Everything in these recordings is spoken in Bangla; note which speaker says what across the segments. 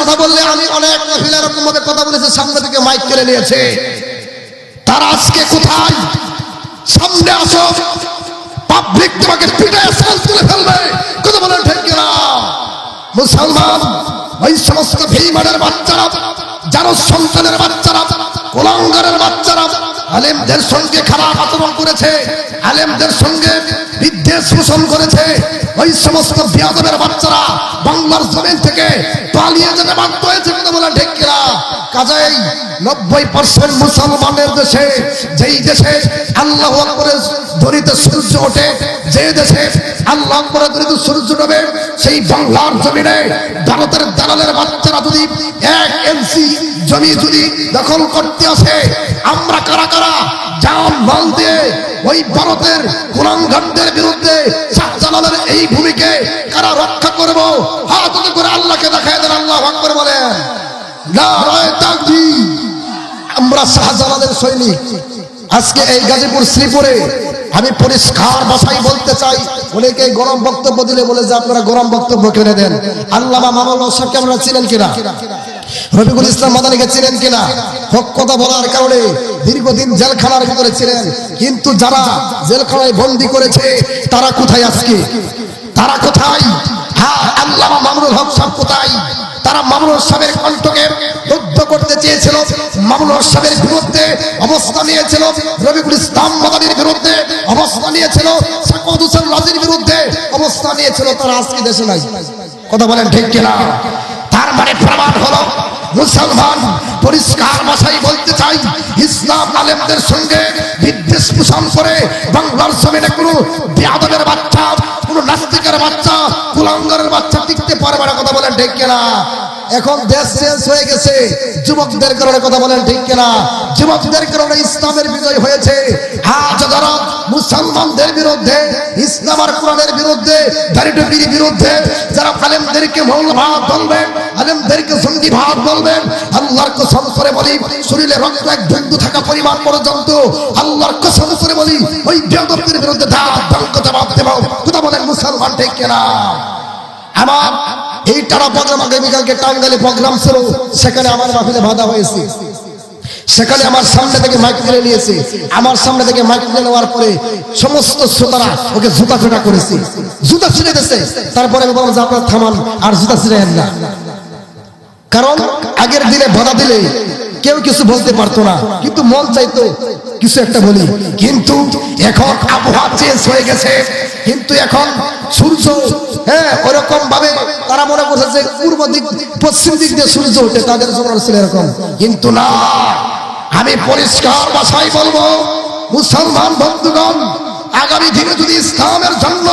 Speaker 1: কথা বললে আমি অনেক মহিলা এরকম ভাবে কথা বলেছে, সামনে থেকে মাইক কেড়ে নিয়েছে। তারা কোথায়? সামনে আসো। পাবলিক তুলে ফেলবে। কথা বলেন ঠিক কিনা? মুসলমান, ওই সমস্ত ভীমানের বাচ্চারা, যারা সন্তানের বাচ্চারা, কোলাঙ্গারের বাচ্চারা, আলেমদের সঙ্গে খারাপ আচরণ করেছে। আলেমদের সঙ্গে বিদ্বেষ পোষণ করেছে। ওই সমস্ত বিয়াদবের বাচ্চারা বাংলার জমিন থেকে পালিয়ে যেতে বাধ্য হয়েছে কথা বলে কিনা? কাজেই নব্বই পার্সেন্ট মুসলমানের দেশে, যেই দেশে আল্লাহ করে ধরিতে সূর্য ওঠে, যে দেশে আল্লাহ করে ধরিতে সূর্য ডোবে, সেই বাংলার জমিনে ভারতের দালালের বাচ্চারা যদি এক এনসি জমি যদি দখল করতে আসে, আমরা কারা কারা? জাম মাল দিয়ে ওই ভারতের কুলাঙ্গানদের বিরুদ্ধে শাহজালালের এই ভূমিকে কারা রক্ষা করব? হাত করে আল্লাহকে দেখায় দেন, আল্লাহ ভাগ করে বলেন আমরা শাহজালালের সৈনিক। আজকে এই গাজীপুর শ্রীপুরে আমি পরিষ্কার ভাষায় বলতে চাই। অনেকে গরম বক্তব্য দিলে বলে যে, আপনারা গরম বক্তব্য কেনে দেন আল্লামা মামুল সাহেবকে আপনারা ছিলেন কিনা? রফিকুল ইসলাম মাদানিকে ছিলেন কিনা? হক কথা বলার কারণে দীর্ঘদিন জেলখানার ভিতরে ছিলেন। কিন্তু যারা জেলখানায় বন্দি করেছে, তারা কোথায় আজকে? তারা কোথায়? হ্যাঁ আল্লামা মামুনুল হক সাহেব কোথায়? তারা মামুনুল রুদ্ধ সাহেবের বিরুদ্ধে অবস্থা নিয়েছিল। রবিকুল ইসলাম মাদানির বিরুদ্ধে অবস্থা নিয়েছিল। সাকত হোসেন রাজির বিরুদ্ধে অবস্থা নিয়েছিল। তারা আজকে দেশে নাই? কথা বলেন ঠিক কিনা? তার মানে প্রমাণ হলো, মুসলমান পরিষ্কার ভাষায় বলতে চাই, ইসলাম আলেমদের সঙ্গে বিদ্বেষ পোষণ করে বাংলার জমিনে কোনো বেয়াদবের বাচ্চা, কোনো নাস্তিকের বাচ্চা, কুলাঙ্গারের বাচ্চা টিকতে পারবে না। কথা বলেন ঠিক কিনা? এখন দেশ শেষ হয়ে গেছে। যুবকদের কারণে কথা বলেন ঠিক কিনা? যুবকদের কারণে ইসলামের বিজয় হয়েছে। যারা মুসলমানদের বিরুদ্ধে, ইসলাম আর কোরআনের বিরুদ্ধে দারিদ্রের বিরুদ্ধে যারা আলেমদেরকে মৌলভাব বলবেন, আলেমদেরকে সন্ধিভাব বলবেন, আল্লাহর কসম করে বলি, শরীরে রক্ত এক বিন্দু থাকা পরিমাণ পর্যন্ত আল্লাহর কসম করে বলি, ওই বেদবদের বিরুদ্ধে দাঁত জবাব দেব কথা বলেন মুসলমান ঠিক কিনা? আমার এই টানা প্রোগ্রাম আগামীকালকে টাঙ্গালে প্রোগ্রাম ছিল, সেখানে আমার মাহফিলে বাধা হয়েছে। সেখানে আমার সামনে থেকে মাইক তুলে নিয়েছে। আমার সামনে থেকে মাইক তুলে নেওয়ার পরে সমস্ত শ্রোতারা ওকে জুতা ফেটা করেছে। জুতা ছিঁড়ে দিয়েছে। তারপরে আমি বললাম যে আপনার থামান, আর জুতা ছিঁড়েন না। কারণ আগের দিনে বাধা দিলে কেউ কিছু বলতে পারতো না। কিন্তু মন চাইতো কিছু একটা বলি। কিন্তু এখন আবহাওয়া চেঞ্জ হয়ে গেছে। কিন্তু এখন সূর্য হ্যাঁ ওরকম ভাবে তারা মনে করছে যে পূর্ব দিক, পশ্চিম দিক দিয়ে সূর্য ওঠে তাদের জন্য ছিল এরকম। কিন্তু না, আমি পরিষ্কার ভাষায় বলব, মুসলমান বন্ধুগণ, আগামী দিনে যদি ইসলামের জন্য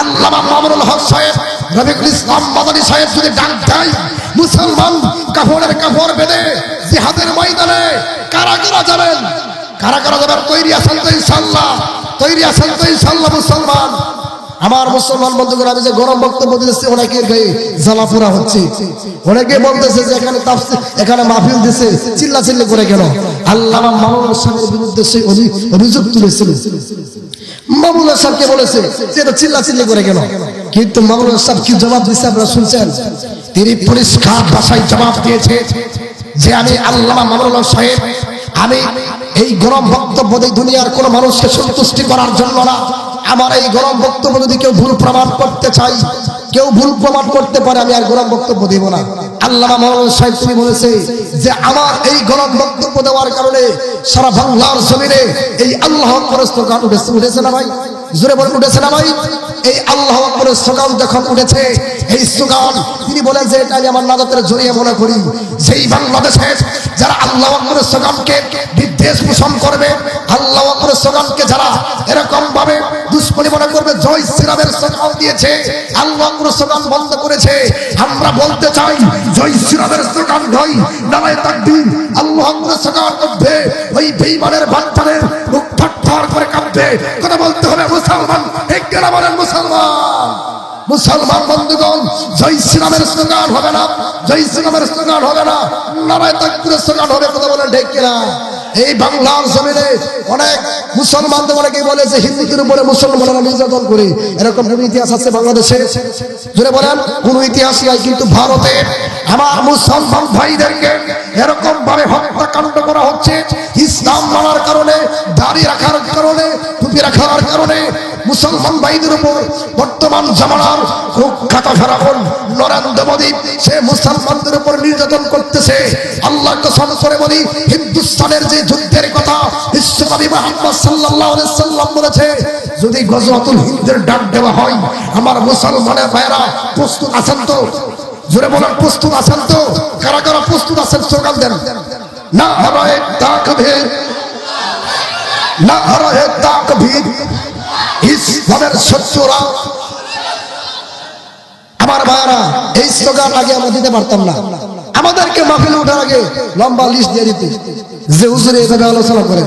Speaker 1: আল্লামা মামুনুল হক সাহেব রবিকুল ইসলাম মাদানী সাহেব যদি ডাক দেয়, মুসলমান কাপড়ের কাপড় বেঁধে জিহাদের ময়দানে কারা কারা যাবেন। কারা কারা যাবেন তৈরি আছেন তো ইনশাল্লাহ তৈরি আছেন তো ইনশাল্লাহ মুসলমান। আমার মুসলমান বন্ধুগণ, আমি যে গরম বক্তব্য দিতেছি অনেকের গায়ে জ্বালা পোড়া হচ্ছে। অনেকে বলতেছে যে এখানে এখানে মাহফিল দিছে চিল্লা চিল্লি করে কেন আল্লাহ মামুনুল সাহেবের বিরুদ্ধে সেই অভিযোগ তুলেছিল। মামুনুল সাহেবকে বলেছে যে এটা চিল্লা চিল্লি করে কেন কিন্তু মামুনুল সাহেব কি জবাব দিচ্ছে আপনারা শুনছেন? তিনি পরিষ্কার ভাষায় জবাব দিয়েছে যে আমি আল্লামা মামুনুল সাহেব, আমি এই গরম বক্তব্য দিয়ে দুনিয়ার কোন মানুষকে সন্তুষ্টি করার জন্য না। আমার এই গরম বক্তব্য যদি কেউ ভুল প্রমাণ করতে চাই কেউ ভুল প্রমাণ করতে পারে, আমি আর গরম বক্তব্য দেব না। আল্লাহ সাহেব বলেছে যে, আমার এই গরম বক্তব্য দেওয়ার কারণে সারা বাংলার জমিনে এই আল্লাহ উঠেছে না ভাই? জোরে বলে উঠেছে না ভাই এই আল্লাহ আকবরের স্লোগান যখন উঠেছে, এই স্লোগান তিনি বলেন যে, এটা আমার নাজাতের জড়িয়ে মনে করি। সেই বাংলাদেশের যারা আল্লাহ আকবরের স্লোগানকে বিদ্বেষ পোষণ করবে, আল্লাহ আকবরের স্লোগানকে যারা এরকম ভাবে করবে, জয় দিয়েছে, আল্লাহ আকবরের স্লোগান বন্ধ করেছে। আমরা বলতে চাই, জয় শ্রীরামের স্লোগান নয় আল্লাহ ওই বেঈমানের বাচ্চাদের মুখ থরথর করে কাঁপবে। মুসলমান বন্ধুগণ, জয় শ্রীরামের স্লোগান হবে না, জয় শ্রীরামের স্লোগান হবে না নারায় তাকবীরের স্লোগান হবে কথা বলে ঢেকে কিনা এই বাংলার জমিনে অনেক মুসলমানদের অনেকে বলে যে হিন্দুদের উপরে মুসলমানরা নির্যাতন করে? এরকম কোন ইতিহাস আছে বাংলাদেশে? জুড়ে বলেন, কোন ইতিহাস নাই কিন্তু ভারতে আমার মুসলমান ভাইদেরকে এরকম ভাবে হত্যাকাণ্ড করা হচ্ছে। ইসলাম মানার কারণে, দাড়ি রাখার কারণে, টুপি রাখার কারণে মুসলমান ভাইদের উপর বর্তমান জামানার কুখ্যাত ফেরাউন নরেন্দ্র মোদী, সে মুসলমানদের উপর নির্যাতন করতেছে। আল্লাহ কসম করে বলি, হিন্দুস্তানের যে যুদ্ধের কথা বিশ্বকবি মোহাম্মদ সাল্লাল্লাহু আলাইহি সাল্লাম বলেছে, যদি গজওয়াতুল হিন্দের ডাক দেওয়া হয়, আমার মুসলমানের ভাইরা প্রস্তুত আছেন তো? জোরে বলেন, প্রস্তুত আছেন তো? কারা কারা প্রস্তুত আছেন স্লোগান দেন। না হারায় তাকবীর। না হারায় তাকবীর। ইসলামের শত্রুরা। আমার ভাইরা এই স্লোগান আগে আমরা দিতে পারতাম না। আমাদেরকে মাহফিলে ওঠার আগে লম্বা লিস্ট দিয়ে দিতে। যে হুজুরে এইভাবে আলোচনা করেন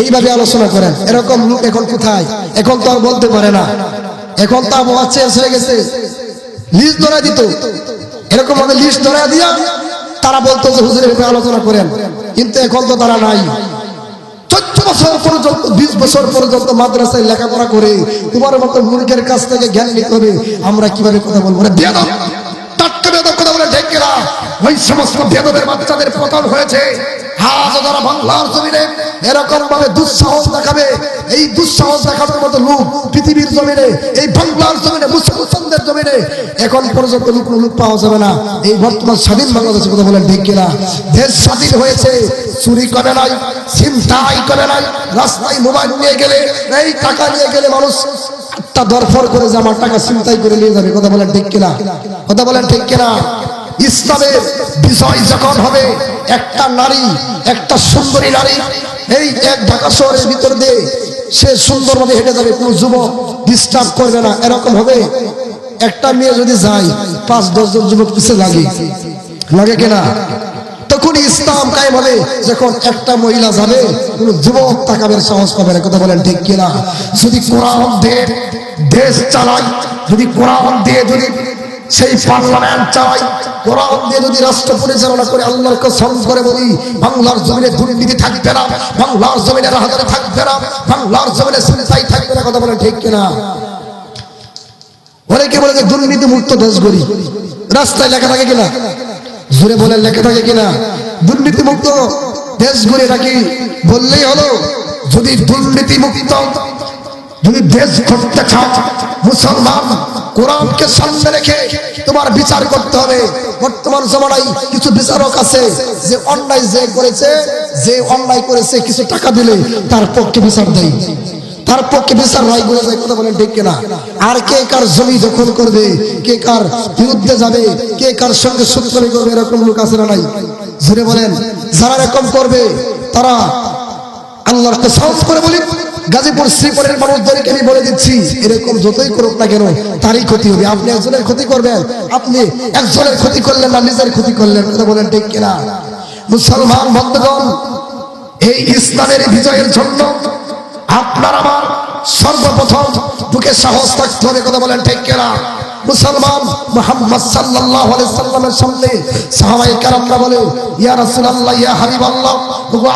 Speaker 1: এইভাবে আলোচনা করেন এরকম লোক এখন কোথায়? এখন তো আর বলতে পারে না। এখন তো আবহাওয়া চেঞ্জ হয়ে গেছে। লিস্ট ধরে দিত। এরকম ভাবে লিস্ট ধরে দিয়া তারা বলতো যে হুজুরে এইভাবে আলোচনা করেন। কিন্তু এখন তো তারা নাই। লেখাপড়া করে, তোমার মতো মূর্খের কাছ থেকে জ্ঞান নিতে হবে। আমরা কীভাবে কথা বলব? এই এখন পর্যন্ত পাওয়া যাবে না। এই বর্তমান স্বাধীন বাংলাদেশের কথা বলেন কিনা দেশ স্বাধীন হয়েছে, চুরি করে নাই চিন্তাই করে নাই, রাস্তায় মোবাইল নিয়ে গেলে, এই টাকা নিয়ে গেলে মানুষ তা দরফর করে যে আমার টাকা চিন্তাই করে নিয়ে যাবে, কথা বলেন ঠিক কিনা? কথা বলেন ঠিক কিনা? ইসলামের বিষয় যখন হবে, একটা নারী, একটা সুন্দরী নারী এই এক ঢাকা শহরের ভিতর দিয়ে সে সুন্দরভাবে হেঁটে যাবে, কোনো যুবক ডিস্টার্ব করবে না। এরকম হবে, একটা মেয়ে যদি যায়, পাঁচ দশজন যুবক পিছিয়ে লাগে। লাগে কিনা? তখন ইসলাম কায়েম হবে, যখন একটা মহিলা যাবে কোন যুবক তাকাবের সাহস পাবে না, কথা বলেন ঠিক কিনা? যদি কোরআন দেশ চালাই যদি কোরআন দিয়ে যদি সেই পার্লামেন্ট চালাই কোরআন দিয়ে যদি রাষ্ট্র পরিচালনা করে করে বলি, বাংলার জমিনে দুর্নীতি থাকবে না, বাংলার জমিনে থাকবে না, বাংলার জমিনে থাকবে না, কথা বলেন ঠিক কিনা? অনেকে বলে যে দুর্নীতি মুক্ত দেশ গড়ি রাস্তায় লেখা থাকে কিনা? জুড়ে বলে লেখা থাকে কিনা? দুর্নীতি মুক্ত দেশ গড়ে নাকি বললেই হলো, যদি দুর্নীতি মুক্ত যদি দেশ করতে চাও, মুসলমান কোরআনকে সামনে রেখে তোমার বিচার করতে হবে। বর্তমান জমানায় কিছু বিচারক আছে, যে অন্যায় যে করেছে, যে অন্যায় করেছে, কিছু টাকা দিলে তার পক্ষে বিচার দেয়। তার পক্ষে বিচার হয় বলে যায় কথা বলেন, ঠিক কিনা? আর কে কার জমি দখল করবে? কে কার বিরুদ্ধে যাবে? কে কার সঙ্গে সত্যি করবে? এরকম লোক আছে না নাই? জুড়ে বলেন, যারা এরকম করবে, তারা আল্লাহর সাহস করে বলি, গাজীপুর শ্রীপুরের মানুষদেরকে আমি বলে দিচ্ছি, এরকম যতই করুক না কেন, তারই ক্ষতি হবে। আপনি একজনের ক্ষতি করবেন, আপনি একজনের ক্ষতি করলেন না, নিজের ক্ষতি করলেন, কথা বলেন, ঠিক কিনা? মুসলমান বন্ধুগণ, এই ইসলামের বিজয়ের জন্য আপনার আমার সর্বপ্রথম বুকে সাহস থাকতে হবে কথা বলেন ঠিক কিনা? মুসলমান মুহাম্মদ সাল্লাল্লাহু আলাইহি সাল্লামের সামনে সাহাবায়ে কেরামরা বলে, ইয়া রাসূলুল্লাহ, ইয়া হাবিবাল্লাহ, ওগো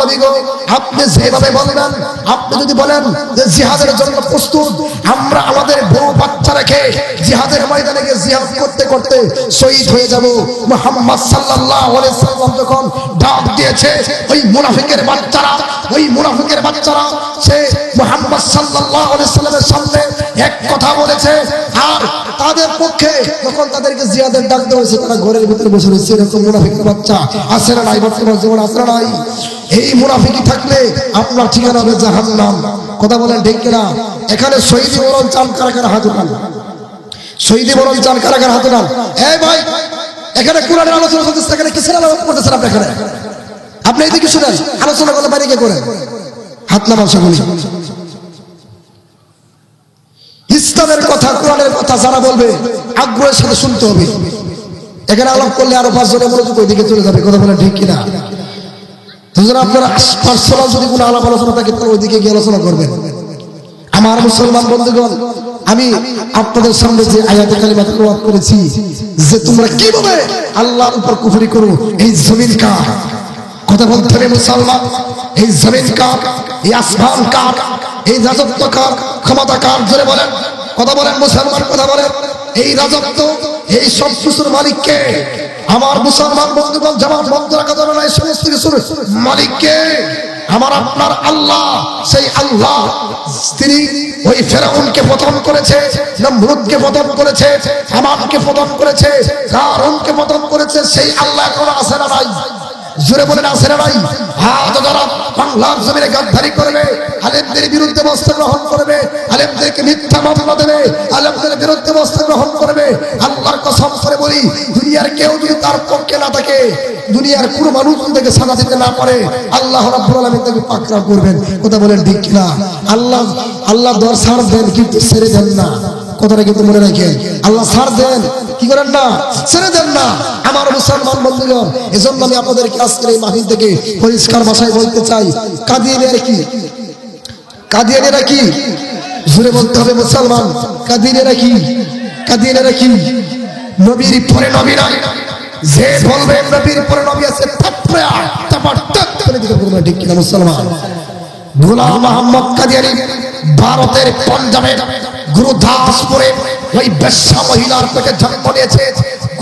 Speaker 1: নবী গো, আপনি যেভাবে বলবেন, আপনি যদি বলেন যে জিহাদের জন্য প্রস্তুত, আমরা আমাদের বউ বাচ্চা রেখে জিহাদের ময়দানে গিয়ে জিহাদ করতে করতে শহীদ হয়ে যাব। মুহাম্মদ সাল্লাল্লাহু আলাইহি সাল্লাম যখন ডাক দিয়েছে, ওই মুনাফিকের বাচ্চারা, ওই মুনাফিকের বাচ্চারা, সে মুহাম্মদ সাল্লাল্লাহু আলাইহি সাল্লামের সামনে এক কথা বলেছে, আর তাদের পক্ষে যখন তাদেরকে জিয়াদের ডাক দেওয়া হয়েছে, তারা ঘরের ভিতরে বসে রয়েছে, এরকম মুনাফিকের বাচ্চা। আছে না নাই, বর্তমান জীবন না নাই। এই মুনাফিকি থাকলে আপনার ঠিকানা হবে জাহান্নাম। কথা বলেন ঠিক কিনা? এখানে শহীদ বরণ চান কারা কারা হাত উঠান শহীদ বরণ চান কারা কারা হাত উঠান এই ভাই, এখানে কোরআনের আলোচনা চলতেছে এখানে কিসের আলোচনা করতেছেন আপনি এখানে? আপনি এদিকে শুনেন, আলোচনা করলে বাইরে কে করেন। হাত নামান সকলে ইসলামের কথা কোরআনের কথা যারা বলবে, আগ্রহের সাথে শুনতে হবে। এখানে আলাপ করলে আরও পাঁচজনের মনোযোগ ওইদিকে চলে যাবে, কথা বলে ঠিক কিনা? দুজন আপনার পার্সোনাল যদি কোনো আলাপ আলোচনা থাকে, তাহলে ওইদিকে গিয়ে আলোচনা করবেন। আমার মুসলমান বন্ধুগণ, আমি আপনাদের সামনে যে আয়াতে কালিমা প্রভাব করেছি, যে তোমরা কীভাবে আল্লাহর উপর কুফরি করো, এই জমিন কার? কথা বলতে হবে মুসলমান, এই জমিন কার? এই আসমান কার? এই রাজত্ব কার? ক্ষমতা কার? জোরে বলেন। কথা বলেন, মুসলমান কথা বলেন। এই রাজত্ব, এই সব কিছুর মালিককে আমার মুসলমান বন্ধুগণ যেমন বন্ধ রাখা যাবে না, এই সমস্ত কিছুর মালিককে আমার আপনার আল্লাহ, সেই আল্লাহ, তিনি ওই ফেরাউনকে পতন করেছে, নমরুদকে পতন করেছে আমাকে পতন করেছে কারণকে পতন করেছে, সেই আল্লাহ এখন আসে না নাই? জোরে বলেন আসে না নাই? আলেমদের বিরুদ্ধে গ্রহণ করবে, আলেমদেরকে মিথ্যা বলি, দুনিয়ার কেউ যদি তার পক্ষে না থাকে, দুনিয়ার কোনো মানুষ তাকে সাজা দিতে না পারে, আল্লাহ রাব্বুল তাকে পাকড়া করবেন। কথা বলেন ঠিক কিনা? আল্লাহ আল্লাহ দর ছাড় দেন কিন্তু ছেড়ে দেন না। কথাটা কিন্তু মনে রাখেন। আল্লাহ ছাড় দেন, কি করেন না? ছেড়ে দেন না। আমার মুসলমান বন্ধুগণ, এজন্য আমি আপনাদেরকে আজকের এই মাহিল থেকে পরিষ্কার ভাষায় বলতে চাই, কাদিয়ানের কি? কাদিয়ানেরা কি? জুড়ে বলতে হবে মুসলমান, কাদিয়ানেরা কি? কাদিয়ানেরা কি? নবীর পরে নবী নাই। যে বলবে নবীর পরে নবী আছে ঠিক কিনা মুসলমান? গোলাম মোহাম্মদ কাদিয়ানি ভারতের পঞ্জাবের গুরুদাসপুরে ওই বেশ্যা মহিলার পেটে জন্ম নিয়েছে।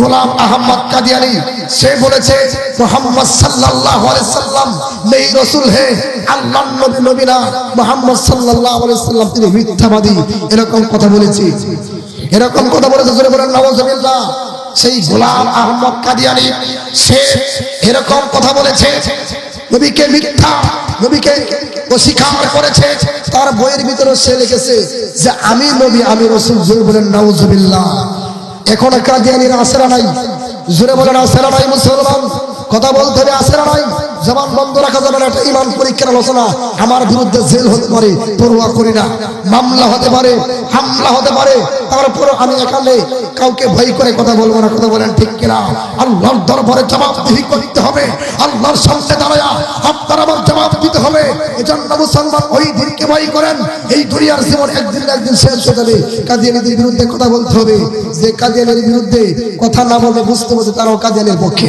Speaker 1: গোলাম আহমদ কাদিয়ানি সে বলেছে, মোহাম্মদ আলাইহি সাল্লাম, নেই রাসূল হে, আল্লাহর নবী মোহাম্মদ আলাইহি সাল্লাম, তিনি মিথ্যাবাদী। এরকম কথা বলেছে। এরকম কথা বলেছে, জোরে বলেন নওয়াজুবিল্লাহ সেই গোলাম আহমদ কাদিয়ানি সে এরকম কথা বলেছে, নবীকে মিথ্যা, নবীকে অস্বীকার করেছে। তার বইয়ের ভিতরে সে লিখেছে যে, আমি নবী, আমি রসুল। জোরে বলেন, নাউজুবিল্লাহ। এখন কাদিয়ানির আসেরা নাই? জোরে বলেন আসেরা নাই মুসলমান? কথা বলতে হবে আসেরা নাই? জবান বন্ধ রাখা যাবে না, এটা ইমান পরীক্ষার আলোচনা। আমার বিরুদ্ধে জেল হতে পারে পড়ুয়া করি না। মামলা হতে পারে, হামলা হতে পারে। তারপর আমি এখানে কাউকে ভয় করে কথা বলব না, কথা বলেন ঠিক কিনা? আল্লাহর দরবারে জবাবদিহি করতে হবে। আল্লাহর সামনে দাঁড়ায়া আপনার আমার জবাব দিতে হবে। এজন্য মুসলমান ওই দিনকে ভয় করেন। এই দুনিয়ার জীবন একদিন একদিন শেষ হয়ে যাবে। কাদিয়ানিদের বিরুদ্ধে কথা বলতে হবে। যে কাদিয়ানির বিরুদ্ধে কথা না বলবে বুঝতে হবে তারাও কাদিয়ানির পক্ষে।